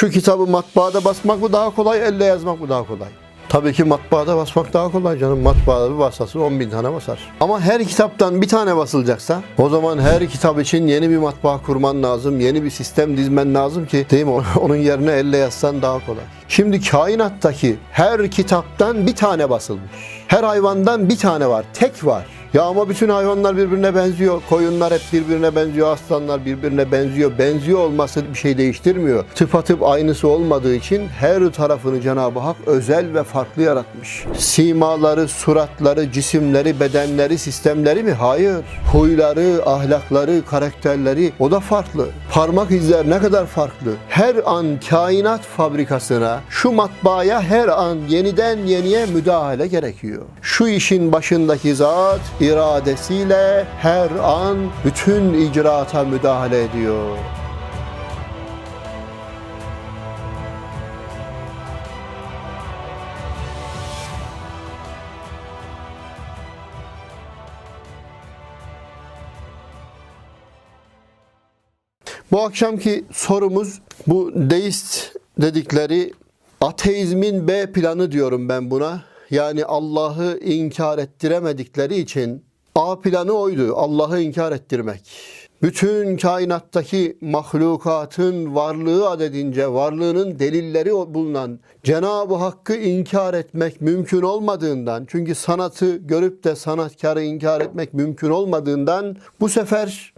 Şu kitabı matbaada basmak mı daha kolay, elle yazmak mı daha kolay? Tabii ki matbaada basmak daha kolay canım. Matbaada bir basası 10 bin tane basar. Ama her kitaptan bir tane basılacaksa o zaman her kitap için yeni bir matbaa kurman lazım. Yeni bir sistem dizmen lazım ki değil mi? Onun yerine elle yazsan daha kolay. Şimdi kainattaki her kitaptan bir tane basılmış. Her hayvandan bir tane var. Tek var. Ya ama bütün hayvanlar birbirine benziyor. Koyunlar hep birbirine benziyor. Aslanlar birbirine benziyor. Benziyor olması bir şey değiştirmiyor. Tıpatıp aynısı olmadığı için her tarafını Cenab-ı Hak özel ve farklı yaratmış. Simaları, suratları, cisimleri, bedenleri, sistemleri mi? Hayır. Huyları, ahlakları, karakterleri o da farklı. Parmak izler ne kadar farklı. Her an kainat fabrikasına, şu matbaaya her an yeniden yeniye müdahale gerekiyor. Şu işin başındaki zat iradesiyle her an bütün icraata müdahale ediyor. Bu akşamki sorumuz bu deist dedikleri ateizmin B planı diyorum ben buna. Yani Allah'ı inkar ettiremedikleri için A planı oydu. Allah'ı inkar ettirmek. Bütün kainattaki mahlukatın varlığı adedince varlığının delilleri bulunan Cenab-ı Hakk'ı inkar etmek mümkün olmadığından çünkü sanatı görüp de sanatkarı inkar etmek mümkün olmadığından bu sefer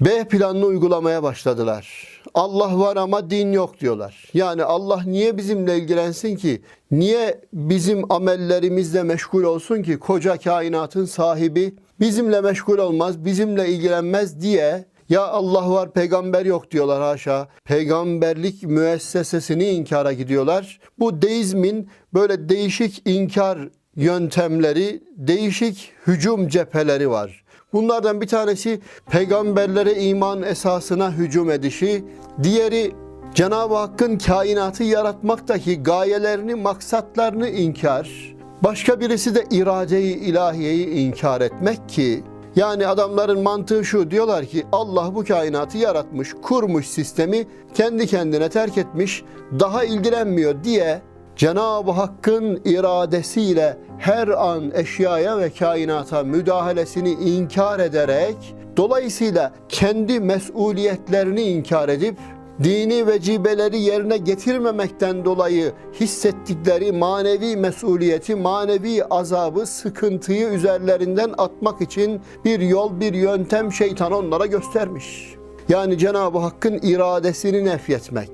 B planını uygulamaya başladılar. Allah var ama din yok diyorlar. Yani Allah niye bizimle ilgilensin ki? Niye bizim amellerimizle meşgul olsun ki? Koca kainatın sahibi bizimle meşgul olmaz, bizimle ilgilenmez diye ya Allah var peygamber yok diyorlar haşa. Peygamberlik müessesesini inkara gidiyorlar. Bu deizmin böyle değişik inkar yöntemleri, değişik hücum cepheleri var. Bunlardan bir tanesi peygamberlere iman esasına hücum edişi, diğeri Cenab-ı Hakk'ın kainatı yaratmaktaki gayelerini, maksatlarını inkar. Başka birisi de irade-i ilahiyeyi inkar etmek ki yani adamların mantığı şu diyorlar ki Allah bu kainatı yaratmış, kurmuş sistemi kendi kendine terk etmiş, daha ilgilenmiyor diye Cenab-ı Hakk'ın iradesiyle her an eşyaya ve kainata müdahalesini inkar ederek dolayısıyla kendi mesuliyetlerini inkar edip dini vecibeleri yerine getirmemekten dolayı hissettikleri manevi mesuliyeti, manevi azabı, sıkıntıyı üzerlerinden atmak için bir yol, bir yöntem şeytan onlara göstermiş. Yani Cenab-ı Hakk'ın iradesini nefyetmek.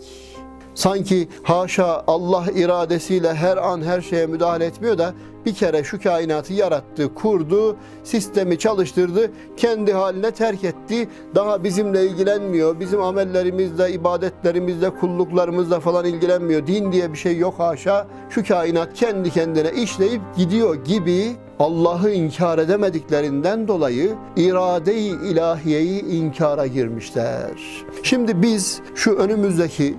Sanki haşa Allah iradesiyle her an her şeye müdahale etmiyor da bir kere şu kainatı yarattı, kurdu, sistemi çalıştırdı, kendi haline terk etti. Daha bizimle ilgilenmiyor, bizim amellerimizle, ibadetlerimizle, kulluklarımızla falan ilgilenmiyor. Din diye bir şey yok haşa. Şu kainat kendi kendine işleyip gidiyor gibi Allah'ı inkar edemediklerinden dolayı irade-i ilahiyeyi inkara girmişler. Şimdi biz şu önümüzdeki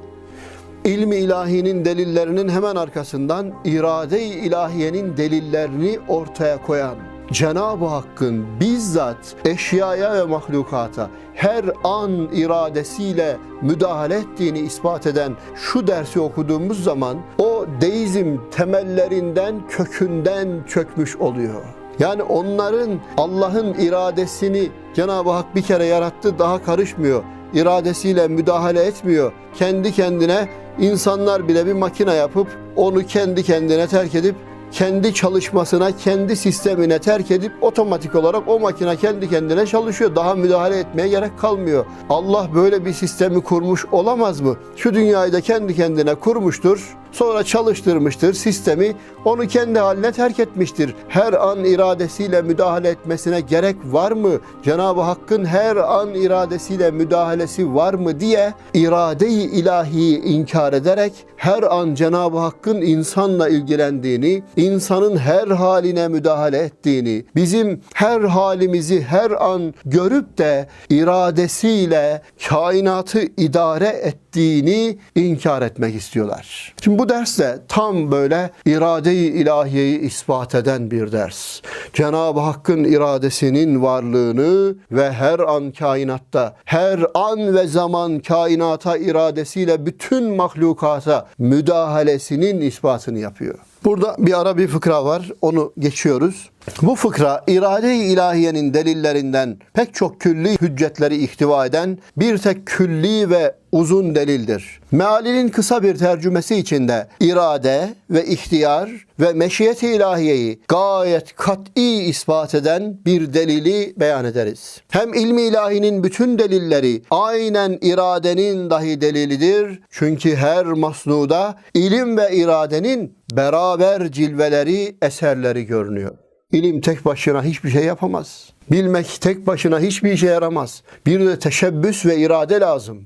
ilmi ilahinin delillerinin hemen arkasından irade-i ilahiyenin delillerini ortaya koyan Cenab-ı Hakk'ın bizzat eşyaya ve mahlukata her an iradesiyle müdahale ettiğini ispat eden şu dersi okuduğumuz zaman o deizm temellerinden, kökünden çökmüş oluyor. Yani onların Allah'ın iradesini Cenab-ı Hak bir kere yarattı daha karışmıyor iradesiyle müdahale etmiyor. Kendi kendine insanlar bile bir makine yapıp onu kendi kendine terk edip kendi çalışmasına, kendi sistemine terk edip otomatik olarak o makine kendi kendine çalışıyor. Daha müdahale etmeye gerek kalmıyor. Allah böyle bir sistemi kurmuş olamaz mı? Şu dünyayı da kendi kendine kurmuştur. Sonra çalıştırmıştır sistemi. Onu kendi haline terk etmiştir. Her an iradesiyle müdahale etmesine gerek var mı? Cenab-ı Hakk'ın her an iradesiyle müdahalesi var mı diye irade-i ilahiyi inkar ederek her an Cenab-ı Hakk'ın insanla ilgilendiğini, insanın her haline müdahale ettiğini, bizim her halimizi her an görüp de iradesiyle kainatı idare ettiğini inkar etmek istiyorlar. Şimdi bu Bu ders de tam böyle irade-i ilahiyeyi ispat eden bir ders. Cenab-ı Hakk'ın iradesinin varlığını ve her an kainatta, her an ve zaman kainata iradesiyle bütün mahlukata müdahalesinin ispatını yapıyor. Burada bir ara bir fıkra var. Onu geçiyoruz. Bu fıkra irade-i ilahiyenin delillerinden pek çok külli hüccetleri ihtiva eden bir tek külli ve uzun delildir. Mealinin kısa bir tercümesi içinde irade ve ihtiyar ve meşiyeti ilahiyeyi gayet kat'i ispat eden bir delili beyan ederiz. Hem ilmi ilahinin bütün delilleri aynen iradenin dahi delilidir. Çünkü her masnuda ilim ve iradenin beraber cilveleri, eserleri görünüyor. İlim tek başına hiçbir şey yapamaz. Bilmek tek başına hiçbir işe yaramaz. Bir de teşebbüs ve irade lazım.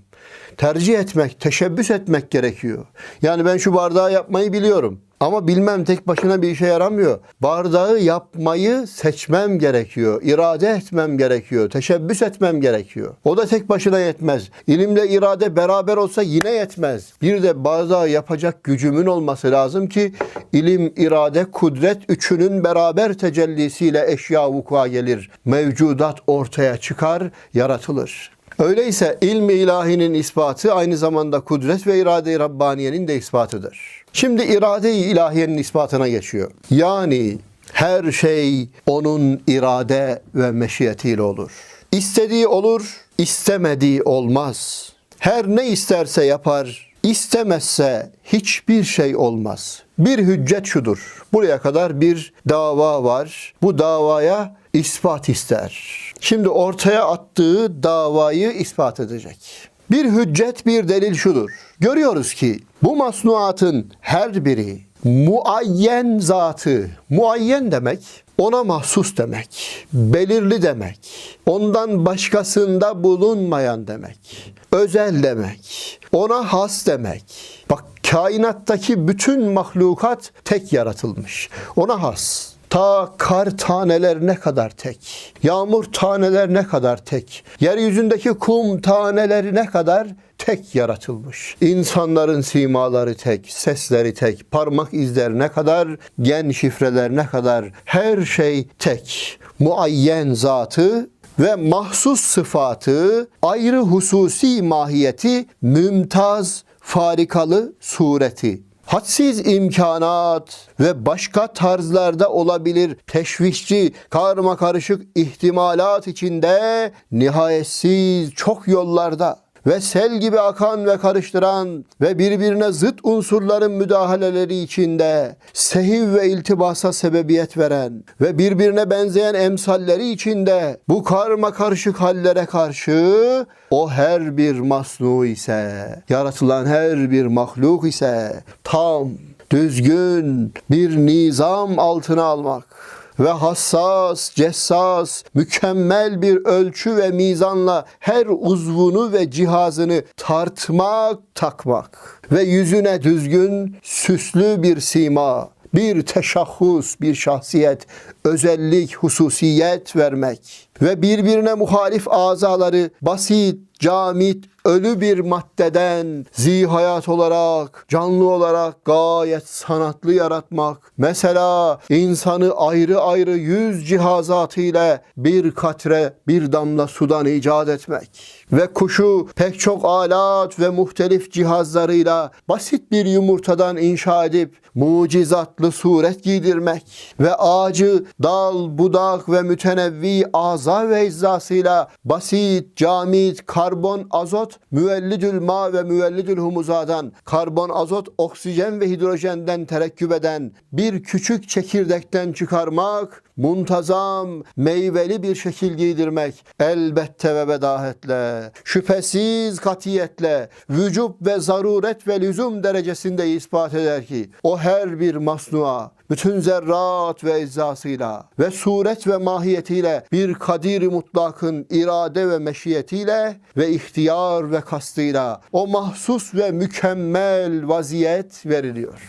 Tercih etmek, teşebbüs etmek gerekiyor. Yani ben şu bardağı yapmayı biliyorum. Ama bilmem tek başına bir işe yaramıyor. Bardağı yapmayı seçmem gerekiyor. irade etmem gerekiyor. Teşebbüs etmem gerekiyor. O da tek başına yetmez. İlimle irade beraber olsa yine yetmez. Bir de bardağı yapacak gücümün olması lazım ki ilim, irade, kudret üçünün beraber tecellisiyle eşya vuku'a gelir. Mevcudat ortaya çıkar, yaratılır. Öyleyse ilmi ilahinin ispatı aynı zamanda kudret ve irade-i Rabbaniye'nin de ispatıdır. Şimdi irade-i ilahiyenin ispatına geçiyor. Yani her şey onun irade ve meşiyetiyle olur. İstediği olur, istemediği olmaz. Her ne isterse yapar, istemezse hiçbir şey olmaz. Bir hüccet şudur. Buraya kadar bir dava var. Bu davaya ispat ister. Şimdi ortaya attığı davayı ispat edecek. Bir hüccet, bir delil şudur. Görüyoruz ki bu masnuatın her biri muayyen zatı, muayyen demek ona mahsus demek, belirli demek, ondan başkasında bulunmayan demek, özel demek, ona has demek. Bak kainattaki bütün mahlukat tek yaratılmış, ona has. Ta kar tanelerine kadar tek, yağmur tanelerine kadar tek, yeryüzündeki kum tanelerine kadar tek yaratılmış. İnsanların simaları tek, sesleri tek, parmak izlerine kadar, gen şifrelerine kadar her şey tek. Muayyen zatı ve mahsus sıfatı, ayrı hususi mahiyeti, mümtaz, farikalı sureti hadsiz imkanat ve başka tarzlarda olabilir. Teşvişçi, karma karışık ihtimalat içinde nihayetsiz çok yollarda ve sel gibi akan ve karıştıran ve birbirine zıt unsurların müdahaleleri içinde sehiv ve iltibasa sebebiyet veren ve birbirine benzeyen emsalleri içinde bu karma karışık hallere karşı o her bir masnu ise, yaratılan her bir mahluk ise tam, düzgün bir nizam altına almak ve hassas, cessas, mükemmel bir ölçü ve mizanla her uzvunu ve cihazını tartmak, takmak. Ve yüzüne düzgün, süslü bir sima, bir teşahhus, bir şahsiyet, özellik, hususiyet vermek. Ve birbirine muhalif azaları basit, camit, ölü bir maddeden zihayat olarak, canlı olarak gayet sanatlı yaratmak. Mesela insanı ayrı ayrı yüz cihazatıyla bir katre, bir damla sudan icat etmek. Ve kuşu pek çok alat ve muhtelif cihazlarıyla basit bir yumurtadan inşa edip mucizatlı suret giydirmek ve ağacı dal, budak ve mütenevvi aza ve izzasıyla basit, camit, karbon, azot, müellidül ma ve müellidül humuzadan karbon, azot, oksijen ve hidrojenden terekküp eden bir küçük çekirdekten çıkarmak, muntazam, meyveli bir şekil giydirmek elbette ve bedahetle, şüphesiz katiyetle, vücub ve zaruret ve lüzum derecesinde ispat eder ki o her bir masnua bütün zerrat ve eczasıyla ve suret ve mahiyetiyle bir kadir mutlakın irade ve meşiyetiyle ve ihtiyar ve kastıyla o mahsus ve mükemmel vaziyet veriliyor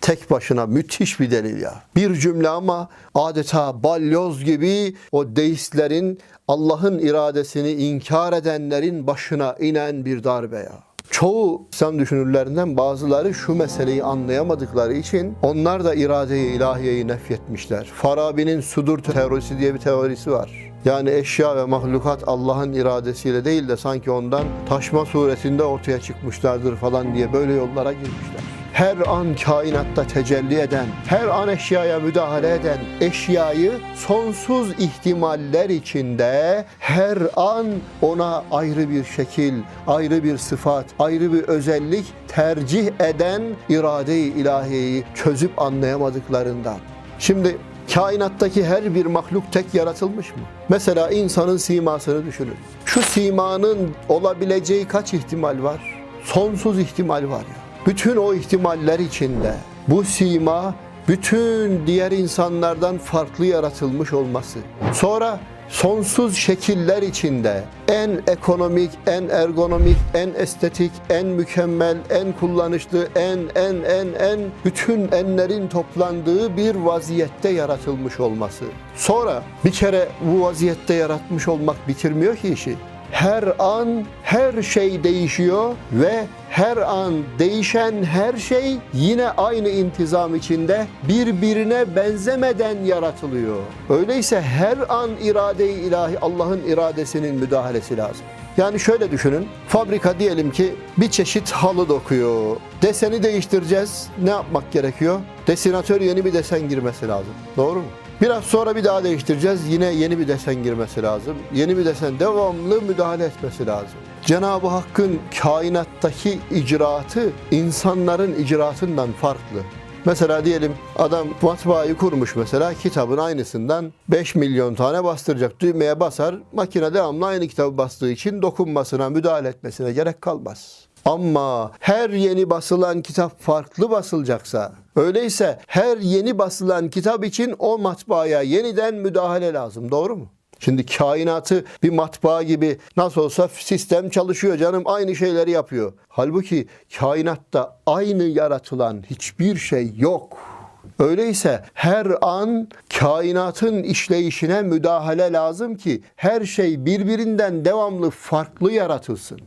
tek başına müthiş bir delil ya. Bir cümle ama adeta balyoz gibi o deistlerin Allah'ın iradesini inkar edenlerin başına inen bir darbe ya. Çoğu İslam düşünürlerinden bazıları şu meseleyi anlayamadıkları için onlar da irade-i ilahiyeyi nefyetmişler. Farabi'nin sudur teorisi diye bir teorisi var. Yani eşya ve mahlukat Allah'ın iradesiyle değil de sanki ondan taşma suretinde ortaya çıkmışlardır falan diye böyle yollara girmişler her an kainatta tecelli eden, her an eşyaya müdahale eden, eşyayı sonsuz ihtimaller içinde her an ona ayrı bir şekil, ayrı bir sıfat, ayrı bir özellik tercih eden irade-i ilahiyeyi çözüp anlayamadıklarından. Şimdi kainattaki her bir mahluk tek yaratılmış mı? Mesela insanın simasını düşünün. Şu simanın olabileceği kaç ihtimal var? Sonsuz ihtimal var ya. Bütün o ihtimaller içinde bu sima bütün diğer insanlardan farklı yaratılmış olması. Sonra sonsuz şekiller içinde en ekonomik, en ergonomik, en estetik, en mükemmel, en kullanışlı, en en en en bütün enlerin toplandığı bir vaziyette yaratılmış olması. Sonra bir kere bu vaziyette yaratmış olmak bitirmiyor ki işi her an her şey değişiyor ve her an değişen her şey yine aynı intizam içinde birbirine benzemeden yaratılıyor. Öyleyse her an irade-i ilahi Allah'ın iradesinin müdahalesi lazım. Yani şöyle düşünün. Fabrika diyelim ki bir çeşit halı dokuyor. Deseni değiştireceğiz. Ne yapmak gerekiyor? Desinatör yeni bir desen girmesi lazım. Doğru mu? Biraz sonra bir daha değiştireceğiz. Yine yeni bir desen girmesi lazım. Yeni bir desen devamlı müdahale etmesi lazım. Cenab-ı Hakk'ın kainattaki icraatı insanların icraatından farklı. Mesela diyelim adam matbaayı kurmuş mesela kitabın aynısından 5 milyon tane bastıracak. Düğmeye basar makine devamlı aynı kitabı bastığı için dokunmasına müdahale etmesine gerek kalmaz. Ama her yeni basılan kitap farklı basılacaksa, öyleyse her yeni basılan kitap için o matbaaya yeniden müdahale lazım. Doğru mu? Şimdi kainatı bir matbaa gibi nasıl olsa sistem çalışıyor canım aynı şeyleri yapıyor. Halbuki kainatta aynı yaratılan hiçbir şey yok. Öyleyse her an kainatın işleyişine müdahale lazım ki her şey birbirinden devamlı farklı yaratılsın.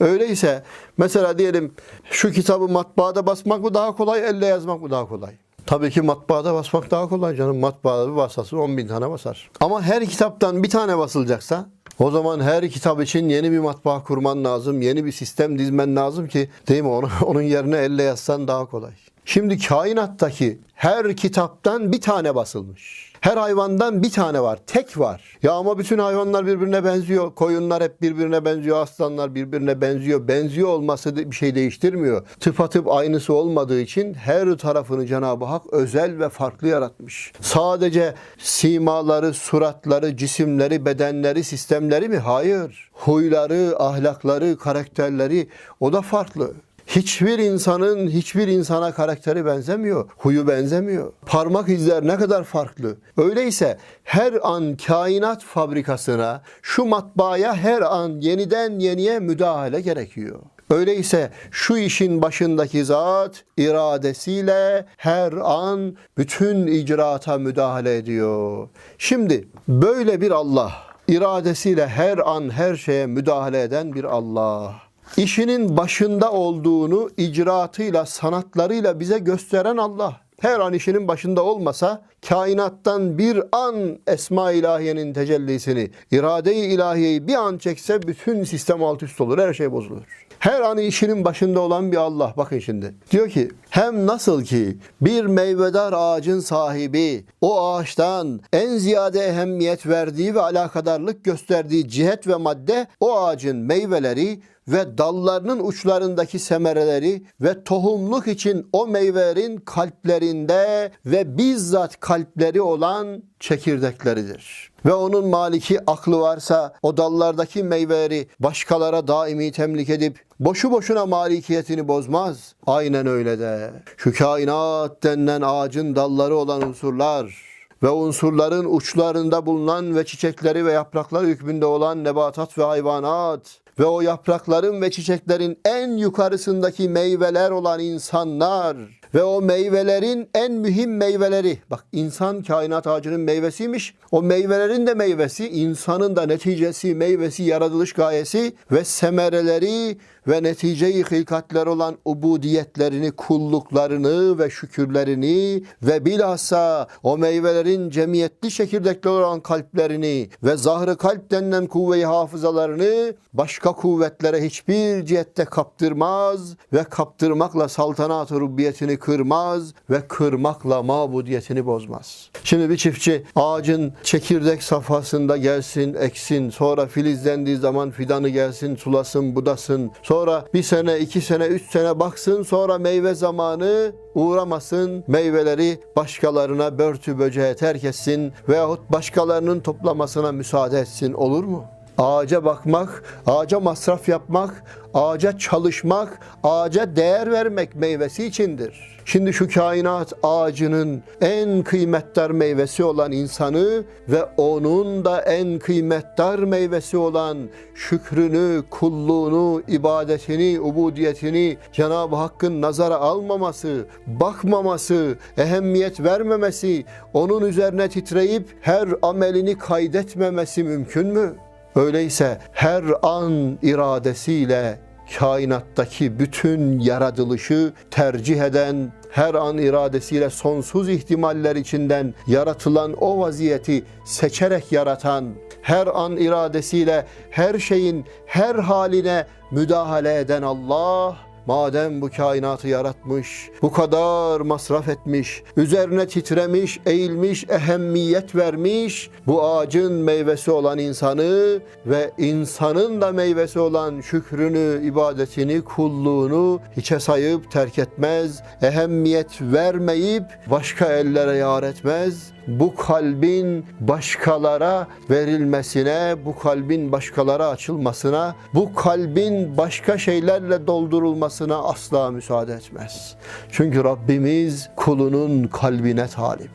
Öyleyse mesela diyelim şu kitabı matbaada basmak mı daha kolay, elle yazmak mı daha kolay? Tabii ki matbaada basmak daha kolay canım. Matbaada bir basası 10 bin tane basar. Ama her kitaptan bir tane basılacaksa o zaman her kitap için yeni bir matbaa kurman lazım. Yeni bir sistem dizmen lazım ki değil mi? Onu, onun yerine elle yazsan daha kolay. Şimdi kainattaki her kitaptan bir tane basılmış. Her hayvandan bir tane var, tek var. Ya ama bütün hayvanlar birbirine benziyor. Koyunlar hep birbirine benziyor, aslanlar birbirine benziyor. Benziyor olması bir şey değiştirmiyor. Tıpatıp aynısı olmadığı için her tarafını Cenab-ı Hak özel ve farklı yaratmış. Sadece simaları, suratları, cisimleri, bedenleri, sistemleri mi? Hayır. Huyları, ahlakları, karakterleri o da farklı. Hiçbir insanın hiçbir insana karakteri benzemiyor, huyu benzemiyor. Parmak izler ne kadar farklı. Öyleyse her an kainat fabrikasına, şu matbaaya her an yeniden yeniye müdahale gerekiyor. Öyleyse şu işin başındaki zat iradesiyle her an bütün icraata müdahale ediyor. Şimdi böyle bir Allah, iradesiyle her an her şeye müdahale eden bir Allah işinin başında olduğunu icraatıyla, sanatlarıyla bize gösteren Allah. Her an işinin başında olmasa kainattan bir an esma ilahiyenin tecellisini, irade-i ilahiyeyi bir an çekse bütün sistem alt üst olur, her şey bozulur. Her an işinin başında olan bir Allah. Bakın şimdi. Diyor ki hem nasıl ki bir meyvedar ağacın sahibi o ağaçtan en ziyade ehemmiyet verdiği ve alakadarlık gösterdiği cihet ve madde o ağacın meyveleri ve dallarının uçlarındaki semereleri ve tohumluk için o meyvelerin kalplerinde ve bizzat kalpleri olan çekirdekleridir. Ve onun maliki aklı varsa o dallardaki meyveleri başkalara daimi temlik edip boşu boşuna malikiyetini bozmaz. Aynen öyle de. Şu kainat denilen ağacın dalları olan unsurlar ve unsurların uçlarında bulunan ve çiçekleri ve yaprakları hükmünde olan nebatat ve hayvanat ve o yaprakların ve çiçeklerin en yukarısındaki meyveler olan insanlar ve o meyvelerin en mühim meyveleri bak insan kainat ağacının meyvesiymiş o meyvelerin de meyvesi insanın da neticesi meyvesi yaratılış gayesi ve semereleri ve netice-i hilkatler olan ubudiyetlerini, kulluklarını ve şükürlerini ve bilhassa o meyvelerin cemiyetli çekirdekler olan kalplerini ve zahrı kalp denilen kuvve-i hafızalarını başka kuvvetlere hiçbir cihette kaptırmaz ve kaptırmakla saltanat-ı rubbiyetini kırmaz ve kırmakla mabudiyetini bozmaz. Şimdi bir çiftçi ağacın çekirdek safhasında gelsin, eksin, sonra filizlendiği zaman fidanı gelsin, sulasın, budasın, sonra bir sene, iki sene, üç sene baksın, sonra meyve zamanı uğramasın, meyveleri başkalarına börtü böceğe terk etsin veyahut başkalarının toplamasına müsaade etsin olur mu? Ağaca bakmak, ağaca masraf yapmak, ağaca çalışmak, ağaca değer vermek meyvesi içindir. Şimdi şu kainat ağacının en kıymetdar meyvesi olan insanı ve onun da en kıymetdar meyvesi olan şükrünü, kulluğunu, ibadetini, ubudiyetini Cenab-ı Hakk'ın nazara almaması, bakmaması, ehemmiyet vermemesi, onun üzerine titreyip her amelini kaydetmemesi mümkün mü? Öyleyse her an iradesiyle kainattaki bütün yaratılışı tercih eden, her an iradesiyle sonsuz ihtimaller içinden yaratılan o vaziyeti seçerek yaratan, her an iradesiyle her şeyin her haline müdahale eden Allah, Madem bu kainatı yaratmış, bu kadar masraf etmiş, üzerine titremiş, eğilmiş, ehemmiyet vermiş, bu ağacın meyvesi olan insanı ve insanın da meyvesi olan şükrünü, ibadetini, kulluğunu hiçe sayıp terk etmez, ehemmiyet vermeyip başka ellere yar etmez. Bu kalbin başkalara verilmesine, bu kalbin başkalara açılmasına, bu kalbin başka şeylerle doldurulmasına asla müsaade etmez. Çünkü Rabbimiz kulunun kalbine talip.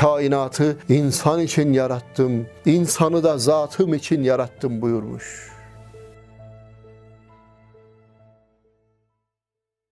Kainatı insan için yarattım, insanı da zatım için yarattım buyurmuş.